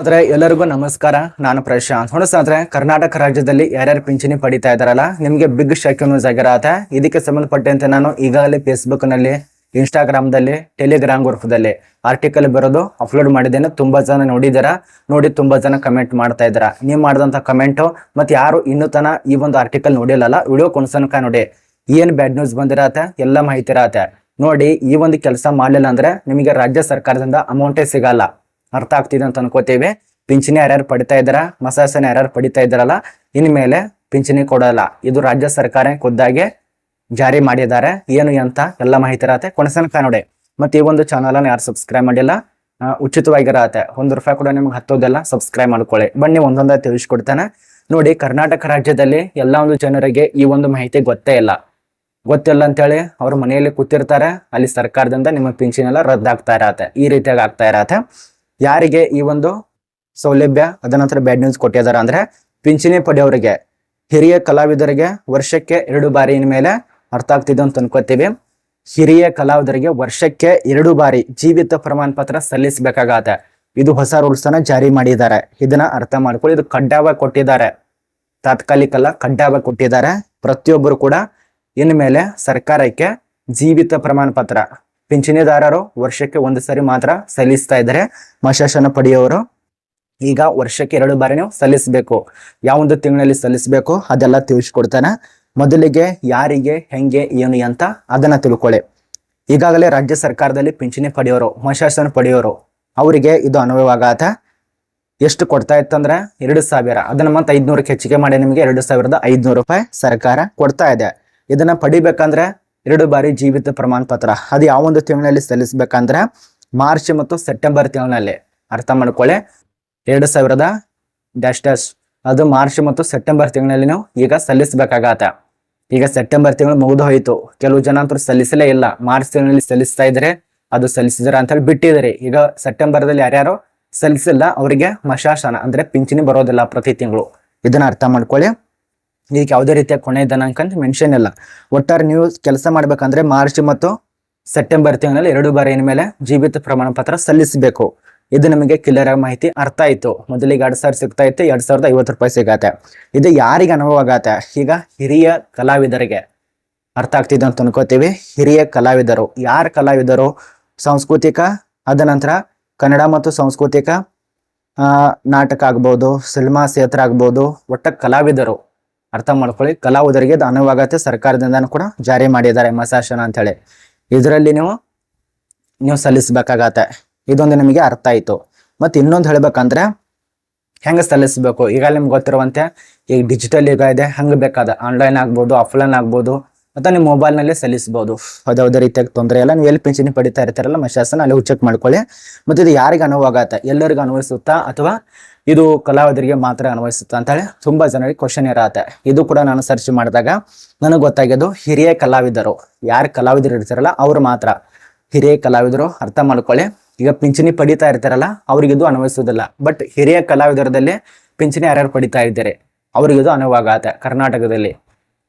ಆದ್ರೆ ಎಲ್ಲರಿಗೂ ನಮಸ್ಕಾರ. ನಾನು ಪ್ರಶಾಂತ್. ಹೊಣಸಾದ್ರೆ ಕರ್ನಾಟಕ ರಾಜ್ಯದಲ್ಲಿ ಯಾರ್ಯಾರು ಪಿಂಚಣಿ ಪಡಿತಾ ಇದಾರಲ್ಲ ನಿಮ್ಗೆ ಬಿಗ್ ಶಾಕ್ ನ್ಯೂಸ್ ಆಗಿರತ್ತೆ. ಇದಕ್ಕೆ ಸಂಬಂಧಪಟ್ಟಂತೆ ನಾನು ಈಗಾಗಲೇ ಫೇಸ್ಬುಕ್ನಲ್ಲಿ ಇನ್ಸ್ಟಾಗ್ರಾಮ್ ದಲ್ಲಿ ಟೆಲಿಗ್ರಾಮ್ ಗ್ರೂಪ್ದಲ್ಲಿ ಆರ್ಟಿಕಲ್ ಬರೋದು ಅಪ್ಲೋಡ್ ಮಾಡಿದ್ದೇನೆ. ತುಂಬಾ ಜನ ನೋಡಿದಾರ ನೋಡಿ ತುಂಬಾ ಜನ ಕಮೆಂಟ್ ಮಾಡ್ತಾ ಇದಾರ ನೀವು ಮಾಡಿದಂತ ಕಮೆಂಟು ಮತ್ತೆ ಯಾರು ಇನ್ನೂ ತನ ಈ ಒಂದು ಆರ್ಟಿಕಲ್ ನೋಡಿಲ್ಲಲ್ಲ ವಿಡಿಯೋ ಕೊನ್ಸನಕ ನೋಡಿ. ಏನ್ ಬ್ಯಾಡ್ ನ್ಯೂಸ್ ಬಂದಿರತ್ತೆ? ಎಲ್ಲ ಮಾಹಿತಿ ಇರತ್ತೆ. ನೋಡಿ, ಈ ಒಂದು ಕೆಲಸ ಮಾಡಲಿಲ್ಲ ಅಂದ್ರೆ ನಿಮಗೆ ರಾಜ್ಯ ಸರ್ಕಾರದಿಂದ ಅಮೌಂಟೇ ಸಿಗಲ್ಲ. ಅರ್ಥ ಆಗ್ತಿದೆ ಅಂತ ಅನ್ಕೋತೀವಿ. ಪಿಂಚಣಿ ಯಾರ್ಯಾರು ಪಡಿತಾ ಇದ್ದಾರ? ಮಸಾಸನ ಯಾರ್ಯಾರು ಪಡಿತಾ ಇದ್ದಾರಲ್ಲ, ಇನ್ಮೇಲೆ ಪಿಂಚಣಿ ಕೊಡಲ್ಲ. ಇದು ರಾಜ್ಯ ಸರ್ಕಾರ ಖುದ್ದಾಗೆ ಜಾರಿ ಮಾಡಿದ್ದಾರೆ. ಏನು ಅಂತ ಎಲ್ಲ ಮಾಹಿತಿ ಇರತ್ತೆ. ಕೊನೆಸನಕ ನೋಡಿ ಮತ್ತೆ ಈ ಒಂದು ಚಾನಲ್ ಯಾರು ಸಬ್ಸ್ಕ್ರೈಬ್ ಮಾಡಿಲ್ಲ ಉಚಿತವಾಗಿ ಉಚಿತವಾಗಿರತ್ತೆ. ಒಂದು ರೂಪಾಯಿ ಕೂಡ ನಿಮ್ಗೆ ಹತ್ತೋದೆಲ್ಲ ಸಬ್ಸ್ಕ್ರೈಬ್ ಮಾಡ್ಕೊಳ್ಳಿ. ಬನ್ನಿ, ಒಂದೊಂದ ತಿಳಿಸ್ಕೊಡ್ತಾನೆ. ನೋಡಿ, ಕರ್ನಾಟಕ ರಾಜ್ಯದಲ್ಲಿ ಎಲ್ಲ ಒಂದು ಜನರಿಗೆ ಈ ಒಂದು ಮಾಹಿತಿ ಗೊತ್ತೇ ಇಲ್ಲ. ಗೊತ್ತಿಲ್ಲ ಅಂತೇಳಿ ಅವ್ರ ಮನೆಯಲ್ಲಿ ಕೂತಿರ್ತಾರೆ. ಅಲ್ಲಿ ಸರ್ಕಾರದಿಂದ ನಿಮ್ಮ ಪಿಂಚಣಿ ಎಲ್ಲ ರದ್ದಾಗ್ತಾ ಇರತ್ತೆ. ಈ ರೀತಿಯಾಗಿ ಆಗ್ತಾ ಇರತ್ತೆ. ಯಾರಿಗೆ ಈ ಒಂದು ಸೌಲಭ್ಯ ಅದ ನಂತರ ಬ್ಯಾಡ್ ನ್ಯೂಸ್ ಕೊಟ್ಟಿದಾರ ಅಂದ್ರೆ ಪಿಂಚಣಿ ಪಡೆಯವರಿಗೆ ಹಿರಿಯ ಕಲಾವಿದರಿಗೆ ವರ್ಷಕ್ಕೆ ಎರಡು ಬಾರಿ ಮೇಲೆ ಅರ್ಥ ಆಗ್ತಿದೆ ಅಂತ ಅನ್ಕೋತೀವಿ. ಹಿರಿಯ ಕಲಾವಿದರಿಗೆ ವರ್ಷಕ್ಕೆ ಎರಡು ಬಾರಿ ಜೀವಿತ ಪ್ರಮಾಣ ಪತ್ರ ಸಲ್ಲಿಸಬೇಕಾಗತ್ತೆ. ಇದು ಹೊಸ ರೂಲ್ಸ್ ಅನ್ನ ಜಾರಿ ಮಾಡಿದ್ದಾರೆ. ಇದನ್ನ ಅರ್ಥ ಮಾಡ್ಕೊಳ್ಳಿ. ಇದು ಕಡ್ಡಾಯವಾಗಿ ಕೊಟ್ಟಿದ್ದಾರೆ. ತಾತ್ಕಾಲಿಕ ಅಲ್ಲ ಕಡ್ಡಾಯವಾಗಿ ಕೊಟ್ಟಿದ್ದಾರೆ. ಪ್ರತಿಯೊಬ್ಬರು ಕೂಡ ಇನ್ಮೇಲೆ ಸರ್ಕಾರಕ್ಕೆ ಜೀವಿತ ಪ್ರಮಾಣ ಪತ್ರ ಪಿಂಚಣಿದಾರರು ವರ್ಷಕ್ಕೆ ಒಂದು ಸಾರಿ ಮಾತ್ರ ಸಲ್ಲಿಸ್ತಾ ಇದ್ದಾರೆ. ಮಶಾಸನ ಪಡೆಯುವವರು ಈಗ ವರ್ಷಕ್ಕೆ ಎರಡು ಬಾರಿ ನೀವು ಸಲ್ಲಿಸಬೇಕು. ಯಾವೊಂದು ತಿಂಗಳಲ್ಲಿ ಸಲ್ಲಿಸಬೇಕು ಅದೆಲ್ಲ ತಿಳಿಸ್ಕೊಡ್ತಾನೆ. ಮೊದಲಿಗೆ ಯಾರಿಗೆ, ಹೆಂಗೆ, ಏನು ಅಂತ ಅದನ್ನ ತಿಳ್ಕೊಳ್ಳಿ. ಈಗಾಗಲೇ ರಾಜ್ಯ ಸರ್ಕಾರದಲ್ಲಿ ಪಿಂಚಣಿ ಪಡೆಯೋರು ಮಶಾಸನ ಪಡೆಯೋರು ಅವರಿಗೆ ಇದು ಅನ್ವಯವಾಗತ್ತ ಎಷ್ಟು ಕೊಡ್ತಾ ಇತ್ತಂದ್ರೆ ಎರಡು ಸಾವಿರ. ಅದನ್ನ ಮತ್ತೆ ಐದ್ನೂರಕ್ಕೆ ಹೆಚ್ಚಿಗೆ ಮಾಡಿ ನಿಮಗೆ ಎರಡು ಸಾವಿರದ ಐದ್ನೂರು ರೂಪಾಯಿ ಸರ್ಕಾರ ಕೊಡ್ತಾ ಇದೆ. ಇದನ್ನ ಪಡಿಬೇಕಂದ್ರೆ ಎರಡು ಬಾರಿ ಜೀವಿತ ಪ್ರಮಾಣ ಪತ್ರ ಅದು ಯಾವ ಒಂದು ತಿಂಗಳಲ್ಲಿ ಸಲ್ಲಿಸಬೇಕಂದ್ರೆ ಮಾರ್ಚ್ ಮತ್ತು ಸೆಪ್ಟೆಂಬರ್ ತಿಂಗಳಲ್ಲಿ. ಅರ್ಥ ಮಾಡ್ಕೊಳ್ಳಿ. ಎರಡು ಸಾವಿರದ ಡ್ಯಾಶ್ ಡ್ಯಾಶ್ ಅದು ಮಾರ್ಚ್ ಮತ್ತು ಸೆಪ್ಟೆಂಬರ್ ತಿಂಗಳಲ್ಲಿ ನಾವು ಈಗ ಸಲ್ಲಿಸಬೇಕಾಗತ್ತೆ. ಈಗ ಸೆಪ್ಟೆಂಬರ್ ತಿಂಗಳು ಮುಗಿದು ಹೋಯಿತು. ಕೆಲವು ಜನ ಅಂತೂ ಸಲ್ಲಿಸಲೇ ಇಲ್ಲ. ಮಾರ್ಚ್ ತಿಂಗಳಲ್ಲಿ ಸಲ್ಲಿಸ್ತಾ ಇದ್ರೆ ಅದು ಸಲ್ಲಿಸಿದ್ರ ಅಂತ ಹೇಳಿ ಬಿಟ್ಟಿದ್ದಾರೆ. ಈಗ ಸೆಪ್ಟೆಂಬರ್ದಲ್ಲಿ ಯಾರ್ಯಾರು ಸಲ್ಲಿಸಿಲ್ಲ, ಅವರಿಗೆ ಮಶಾಶನ ಅಂದ್ರೆ ಪಿಂಚಣಿ ಬರೋದಿಲ್ಲ ಪ್ರತಿ ತಿಂಗಳು. ಇದನ್ನ ಅರ್ಥ ಮಾಡ್ಕೊಳ್ಳಿ. ಈಗ ಯಾವುದೇ ರೀತಿಯ ಕೊನೆ ದಿನಾಂಕ ಅಂತ ಮೆನ್ಷನ್ ಇಲ್ಲ. ಒಟ್ಟಾರೆ ನೀವು ಕೆಲಸ ಮಾಡ್ಬೇಕಂದ್ರೆ ಮಾರ್ಚ್ ಮತ್ತು ಸೆಪ್ಟೆಂಬರ್ ತಿಂಗಳಲ್ಲಿ ಎರಡು ಬಾರಿ ಮೇಲೆ ಜೀವಿತ ಪ್ರಮಾಣ ಪತ್ರ ಸಲ್ಲಿಸಬೇಕು. ಇದು ನಮಗೆ ಕ್ಲಿಯರ್ ಆಗಿ ಮಾಹಿತಿ ಅರ್ಥ ಆಯ್ತು. ಮೊದಲಿಗೆ ಎರಡು ಸಾವಿರ ಸಿಗ್ತಾ ಇತ್ತು, ಎರಡ್ ಸಾವಿರದ ಐವತ್ತು ರೂಪಾಯಿ ಸಿಗತ್ತೆ. ಇದು ಯಾರಿಗೆ ಅನುಭವ ಆಗತ್ತೆ? ಈಗ ಹಿರಿಯ ಕಲಾವಿದರಿಗೆ. ಅರ್ಥ ಆಗ್ತಿದೆ ಅಂತ ಅನ್ಕೋತೀವಿ. ಹಿರಿಯ ಕಲಾವಿದರು. ಯಾರ ಕಲಾವಿದರು? ಸಾಂಸ್ಕೃತಿಕ, ಅದ ನಂತರ ಕನ್ನಡ ಮತ್ತು ಸಾಂಸ್ಕೃತಿಕ ನಾಟಕ ಆಗ್ಬೋದು, ಸಿನಿಮಾ ಕ್ಷೇತ್ರ ಆಗ್ಬೋದು, ಒಟ್ಟ ಕಲಾವಿದರು. ಅರ್ಥ ಮಾಡ್ಕೊಳ್ಳಿ. ಕಲಾವಿದರಿಗೆ ಅನುವಾಗತ್ತೆ ಸರ್ಕಾರದಿಂದ ಕೂಡ ಜಾರಿ ಮಾಡಿದ್ದಾರೆ ಮಸಾಶನ ಅಂತ ಹೇಳಿ ಇದರಲ್ಲಿ ನೀವು ನೀವು ಸಲ್ಲಿಸಬೇಕಾಗತ್ತೆ. ಇದೊಂದು ನಿಮಗೆ ಅರ್ಥ ಆಯ್ತು. ಮತ್ತೆ ಇನ್ನೊಂದು ಹೇಳ್ಬೇಕಂದ್ರೆ, ಹೆಂಗೆ ಸಲ್ಲಿಸಬೇಕು? ಈಗ ನಿಮ್ಗೆ ಗೊತ್ತಿರುವಂತೆ ಈಗ ಡಿಜಿಟಲ್ ಯುಗ ಇದೆ, ಹಂಗೆ ಬೇಕಾದ ಆನ್ಲೈನ್ ಆಗ್ಬೋದು ಆಫ್ಲೈನ್ ಆಗ್ಬೋದು, ಮತ್ತು ನಿಮ್ಮ ಮೊಬೈಲ್ನಲ್ಲೇ ಸಲ್ಲಿಸ್ಬೋದು. ಯಾವುದೇ ರೀತಿಯಾಗಿ ತೊಂದರೆ ಇಲ್ಲ. ನೀವು ಎಲ್ಲಿ ಪಿಂಚಣಿ ಪಡಿತಾ ಇರ್ತಾರಲ್ಲ ಮಶಾಸನ ಅಲ್ಲಿ ಚೆಕ್ ಮಾಡ್ಕೊಳ್ಳಿ. ಮತ್ತೆ ಇದು ಯಾರಿಗೆ ಅನುವಾಗತ್ತೆ? ಎಲ್ಲರಿಗೂ ಅನ್ವಯಿಸುತ್ತಾ ಅಥವಾ ಇದು ಕಲಾವಿದರಿಗೆ ಮಾತ್ರ ಅನ್ವಯಿಸುತ್ತೆ ಅಂತ ಹೇಳಿ ತುಂಬಾ ಜನರಿಗೆ ಕ್ವಶನ್ ಇರತ್ತೆ ಇದು ಕೂಡ ನಾನು ಸರ್ಚ್ ಮಾಡಿದಾಗ ನನಗೆ ಗೊತ್ತಾಗಿದ್ದು ಹಿರಿಯ ಕಲಾವಿದರು. ಯಾರು ಕಲಾವಿದರು ಇರ್ತಾರಲ್ಲ, ಅವ್ರು ಮಾತ್ರ. ಹಿರಿಯ ಕಲಾವಿದರು, ಅರ್ಥ ಮಾಡ್ಕೊಳ್ಳಿ. ಈಗ ಪಿಂಚಣಿ ಪಡಿತಾ ಇರ್ತಾರಲ್ಲ, ಅವ್ರಿಗೆ ಇದು ಅನ್ವಯಿಸೋದಿಲ್ಲ ಬಟ್ ಹಿರಿಯ ಕಲಾವಿದರದಲ್ಲಿ ಪಿಂಚಣಿ ಯಾರ್ಯಾರು ಪಡಿತಾ ಇದ್ದಾರೆ? ಅವ್ರಿಗೆ ಇದು ಅನುವಾಗತ್ತೆ ಕರ್ನಾಟಕದಲ್ಲಿ.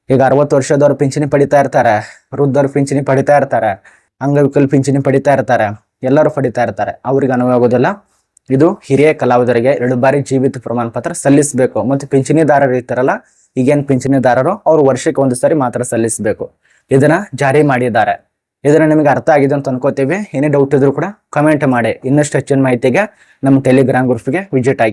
ಈಗ ಅರವತ್ತು ವರ್ಷದವ್ರು ಪಿಂಚಣಿ ಪಡಿತಾ ಇರ್ತಾರೆ, ವೃದ್ಧರು ಪಿಂಚಣಿ ಪಡಿತಾ ಇರ್ತಾರೆ, ಅಂಗವಿಕಲ ಪಿಂಚಣಿ ಪಡಿತಾ ಇರ್ತಾರೆ, ಎಲ್ಲರೂ ಪಡಿತಾ ಇರ್ತಾರೆ. ಅವ್ರಿಗೆ ಅನುವಾಗೋದಿಲ್ಲ ಇದು ಹಿರಿಯ ಕಲಾವಿದರಿಗೆ ಎರಡು ಬಾರಿ ಜೀವಿತ ಪ್ರಮಾಣ ಪತ್ರ ಸಲ್ಲಿಸಬೇಕು. ಮತ್ತು ಪಿಂಚಣಿದಾರರು ಇರ್ತಾರಲ್ಲ, ಈಗೇನ್ ಪಿಂಚಣಿದಾರರು ಅವ್ರು ವರ್ಷಕ್ಕೆ ಒಂದು ಸಾರಿ ಮಾತ್ರ ಸಲ್ಲಿಸಬೇಕು. ಇದನ್ನ ಜಾರಿ ಮಾಡಿದ್ದಾರೆ. ಇದನ್ನ ನಿಮಗೆ ಅರ್ಥ ಆಗಿದೆ ಅಂತ ಅನ್ಕೋತೀವಿ. ಏನೇ ಡೌಟ್ ಇದ್ರು ಕೂಡ ಕಮೆಂಟ್ ಮಾಡಿ. ಇನ್ನಷ್ಟು ಹೆಚ್ಚಿನ ಮಾಹಿತಿಗೆ ನಮ್ಮ ಟೆಲಿಗ್ರಾಮ್ ಗ್ರೂಪ್ಗೆ ವಿಸಿಟ್ ಆಗಿ